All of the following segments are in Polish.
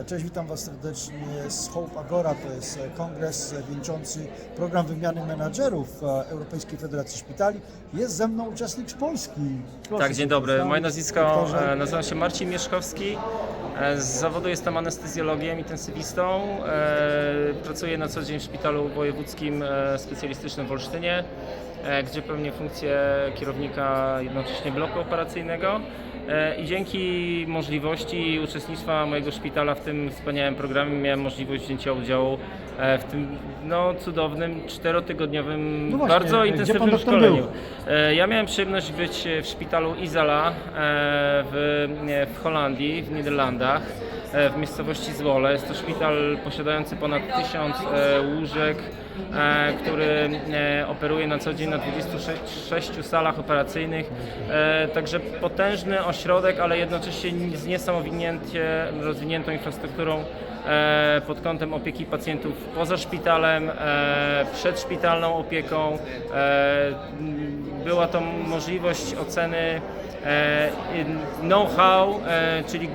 E, Cześć, witam Was serdecznie z Hope Agora. To jest e, kongres e, wieńczący program wymiany menadżerów Europejskiej Federacji Szpitali. Jest ze mną uczestnik z Polski. Proszę Tak, dzień dobry. Moje nazwisko nazywam się Marcin Mieszkowski. E, Z zawodu jestem anestezjologiem, intensywistą. E, Pracuję na co dzień w szpitalu wojewódzkim e, specjalistycznym w Olsztynie, gdzie pełnię funkcję kierownika jednocześnie bloku operacyjnego. I dzięki możliwości uczestnictwa mojego szpitala w tym wspaniałym programie miałem możliwość wzięcia udziału w tym no, cudownym, czterotygodniowym, No właśnie, bardzo intensywnym szkoleniu. był? Ja miałem przyjemność być w szpitalu Izala w, w Holandii, w Niderlandach, e, w miejscowości Zwolle. Jest to szpital posiadający ponad 1000 e, łóżek, który e, operuje na co dzień na 26 salach operacyjnych. E, Także potężny ośrodek, ale jednocześnie z niesamowicie rozwiniętą infrastrukturą e, pod kątem opieki pacjentów poza szpitalem, e, przedszpitalną opieką. E, Była to możliwość oceny e, know-how, e, czyli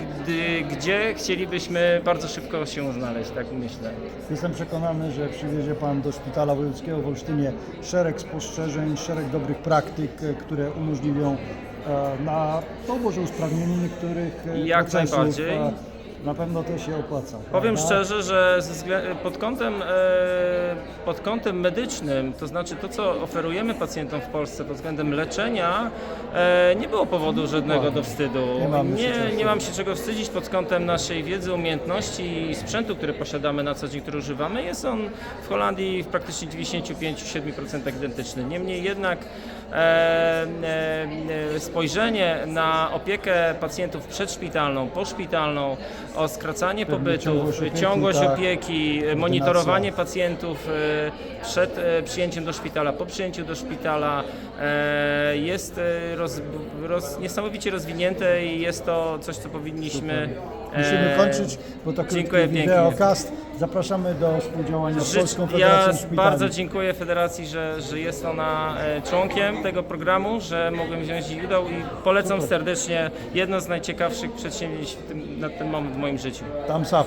gdzie chcielibyśmy bardzo szybko się znaleźć, tak myślę. Jestem przekonany, że przywiezie Pan do Szpitala Wojewódzkiego w Olsztynie szereg spostrzeżeń, szereg dobrych praktyk, e, które umożliwią e, na to może usprawnienie niektórych e, Jak procesów. najbardziej. Na pewno to się opłaca. Powiem prawda? szczerze, że pod kątem, e, pod kątem medycznym, to znaczy to, co oferujemy pacjentom w Polsce pod względem leczenia, e, nie było powodu żadnego do wstydu. Nie nie, mam się czego wstydzić pod kątem naszej wiedzy, umiejętności i sprzętu, który posiadamy na co dzień, który używamy. Jest on w Holandii w praktycznie 95-7% identyczny. Niemniej jednak e, spojrzenie na opiekę pacjentów przedszpitalną, poszpitalną, o skracanie pobytów, ciągłość opieki, ciągłość tak. opieki, monitorowanie pacjentów e, przed przyjęciem do szpitala, po przyjęciu do szpitala jest roz, roz, niesamowicie rozwinięte i jest to coś, co powinniśmy Musimy e, kończyć, bo to dziękuję pięknie. wideokast. Zapraszamy do współdziałania z Polską Ja Federacją Szpitali. bardzo dziękuję Federacji, że, że jest ona e, członkiem tego programu, że mogłem wziąć i polecam serdecznie jedno z najciekawszych przedsięwzięć na ten moment w moim życiu. Thumbs up.